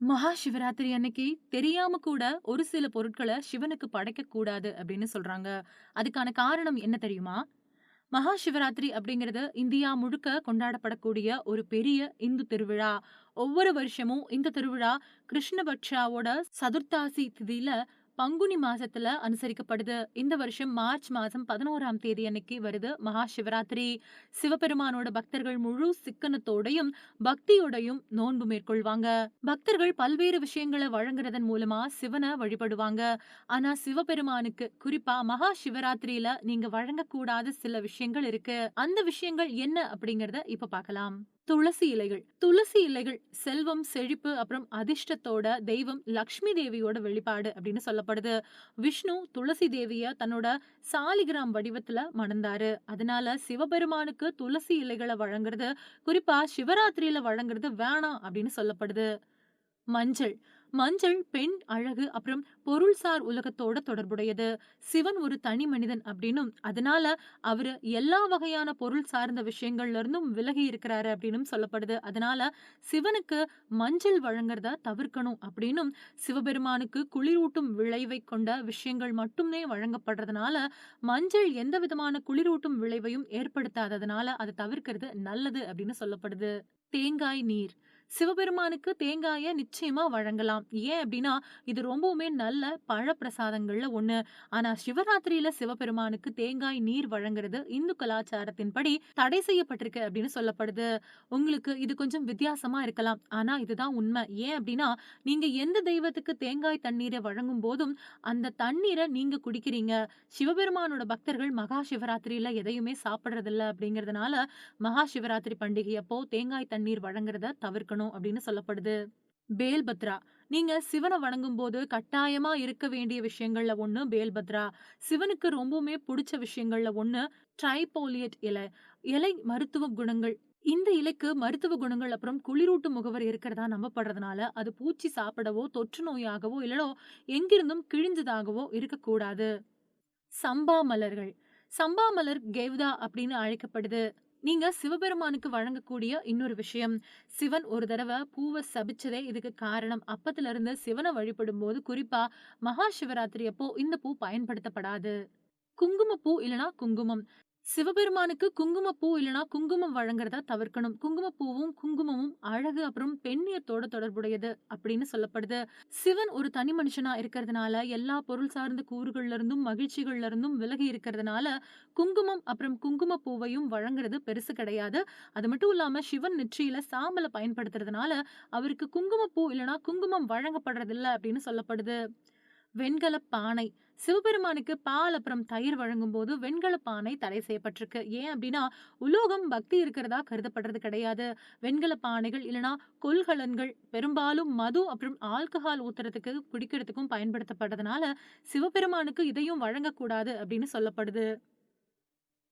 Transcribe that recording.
மகா சிவராத்திரி அன்னைக்கு தெரியாம கூட ஒரு சில பொருட்கள சிவனுக்கு படைக்கக் கூடாது அப்படின்னு சொல்றாங்க. அதுக்கான காரணம் என்ன தெரியுமா? மகா சிவராத்திரி அப்படிங்கிறது இந்தியா முழுக்க கொண்டாடப்படக்கூடிய ஒரு பெரிய இந்து திருவிழா. ஒவ்வொரு வருஷமும் இந்த திருவிழா கிருஷ்ணபக்ஷாவோட சதுர்த்தாசி திதியில பங்குனி மாசத்துல அனுசரிக்கப்படுது. இந்த வருஷம் மார்ச் மாசம் 11ஆம் தேதி அன்னைக்கு வருது மகா சிவராத்திரி. சிவபெருமானோட பக்தர்கள் முழு சிக்கனத்தோடையும், பக்தியோடையும் நோன்பு மேற்கொள்வாங்க. பக்தர்கள் பல்வேறு விஷயங்கள வழங்குறதன் மூலமா சிவன வழிபடுவாங்க. ஆனா சிவபெருமானுக்கு குறிப்பா மகா சிவராத்திரியில நீங்க வழங்கக்கூடாத சில விஷயங்கள் இருக்கு. அந்த விஷயங்கள் என்ன அப்படிங்கறத இப்ப பார்க்கலாம். துளசி இலைகள். துளசி இலைகள் செல்வம், செழிப்பு அப்புறம் அதிர்ஷ்டத்தோட தெய்வம் லக்ஷ்மி தேவியோட வெளிப்பாடு அப்படின்னு சொல்லப்படுது. விஷ்ணு துளசி தேவிய தன்னோட சாலிகிராம் வடிவத்துல மணந்தாரு. அதனால சிவபெருமானுக்கு துளசி இலைகள வழங்குறது, குறிப்பா சிவராத்திரியில வழங்குறது வேணாம் அப்படின்னு சொல்லப்படுது. மஞ்சள். மஞ்சள் பெண் அழகு அப்புறம் பொருள்சார் உலகத்தோட தொடர்புடையது. சிவன் ஒரு தனி மனிதன் அப்படின்னும், அதனால அவரு எல்லா வகையான பொருள் சார்ந்த விஷயங்கள்ல இருந்தும் விலகி இருக்கிறாரு அப்படின்னும் சொல்லப்படுது. அதனால சிவனுக்கு மஞ்சள் வழங்குறத தவிர்க்கணும் அப்படின்னும், சிவபெருமானுக்கு குளிரூட்டும் விளைவை கொண்ட விஷயங்கள் மட்டுமே வழங்கப்படுறதுனால, மஞ்சள் எந்த விதமான குளிரூட்டும் விளைவையும் ஏற்படுத்தாததுனால அத தவிர்க்கிறது நல்லது அப்படின்னு சொல்லப்படுது. தேங்காய் நீர். சிவபெருமானுக்கு தேங்காயை நிச்சயமா வழங்கலாம். ஏன் அப்படின்னா, இது ரொம்பவுமே நல்ல பழப்பிரசாதங்கள்ல ஒண்ணு. ஆனா சிவராத்திரியில சிவபெருமானுக்கு தேங்காய் நீர் வழங்குறது இந்து கலாச்சாரத்தின்படி தடை செய்யப்பட்டிருக்கு அப்படின்னு சொல்லப்படுது. உங்களுக்கு இது கொஞ்சம் வித்தியாசமா இருக்கலாம். ஆனா இதுதான் உண்மை. ஏன் அப்படின்னா, நீங்க எந்த தெய்வத்துக்கு தேங்காய் தண்ணீரை வழங்கும் போதும், அந்த தண்ணீரை நீங்க குடிக்கிறீங்க. சிவபெருமானோட பக்தர்கள் மகா சிவராத்திரியில எதையுமே சாப்பிடுறதில்ல அப்படிங்கிறதுனால, மகா சிவராத்திரி பண்டிகையப்போ தேங்காய் தண்ணீர் வழங்குறத தவிர்க்கணும் அப்படின்னு சொல்லப்படுது. பேல்பத்ரா. நீங்க சிவனை வணங்கும் போது கட்டாயமா இருக்க வேண்டிய விஷயங்கள்ல ஒண்ணு பேல்பத்ரா. சிவனுக்கு ரொம்பவுமே பிடிச்ச விஷயங்கள்ல ஒண்ணு ட்ரைபோலியட் இலை. இலை மருத்துவ குணங்கள். இந்த இலைக்கு மருத்துவ குணங்கள் அப்புறம் குளிரூட்டு முகவர் இருக்கிறதா நம்பப்படுறதுனால, அது பூச்சி சாப்பிடவோ, தொற்று நோயாகவோ இல்லனா எங்கிருந்தும் கிழிஞ்சதாகவோ இருக்கக்கூடாது. சம்பா மலர்கள். சம்பா மலர் கேவ்தா அப்படின்னு அழைக்கப்படுது. நீங்க சிவபெருமானுக்கு வழங்கக்கூடிய இன்னொரு விஷயம். சிவன் ஒரு தடவ பூவ சபிச்சதே இதுக்கு காரணம். அப்பத்துல இருந்து சிவன வழிபடும்போது குறிப்பா மகா சிவராத்திரி அப்போ இந்த பூ பயன்படுத்தப்படாது. குங்குமப்பூ இல்லனா குங்குமம். சிவபெருமானுக்கு குங்குமப்பூ இல்லைனா குங்குமம் வழங்குறத தவிர்க்கணும். குங்குமப்பூவும், குங்குமமும் அழகு அப்புறம் பெண்ணியத்தோட தொடர்புடையது அப்படின்னு சொல்லப்படுது. சிவன் ஒரு தனி மனுஷனா இருக்கிறதுனால, எல்லா பொருள் சார்ந்த கூறுகள்ல இருந்தும், மகிழ்ச்சிகள்ல இருந்தும் விலகி இருக்கிறதுனால, குங்குமம் அப்புறம் குங்குமப்பூவையும் வழங்குறது பெருசு கிடையாது. அது மட்டும் இல்லாம சிவன் நெற்றியில சாம்பலை பயன்படுத்துறதுனால, அவருக்கு குங்குமப்பூ இல்லைனா குங்குமம் வழங்கப்படுறதில்ல அப்படின்னு சொல்லப்படுது. வெண்கல பானை. சிவபெருமானுக்கு பால் அப்புறம் தயிர் வழங்கும் போது வெண்கல பானை தடை செய்யப்பட்டிருக்கு. ஏன் அப்படின்னா, உலோகம் பக்தி இருக்கிறதா கருதப்படுறது கிடையாது. வெண்கல பானைகள் இல்லனா கொள்கலன்கள் பெரும்பாலும் மது அப்புறம் ஆல்கஹால் ஊத்துறதுக்கு, குடிக்கிறதுக்கும் பயன்படுத்தப்படுறதுனால, சிவபெருமானுக்கு இதையும் வழங்கக்கூடாது அப்படின்னு சொல்லப்படுது.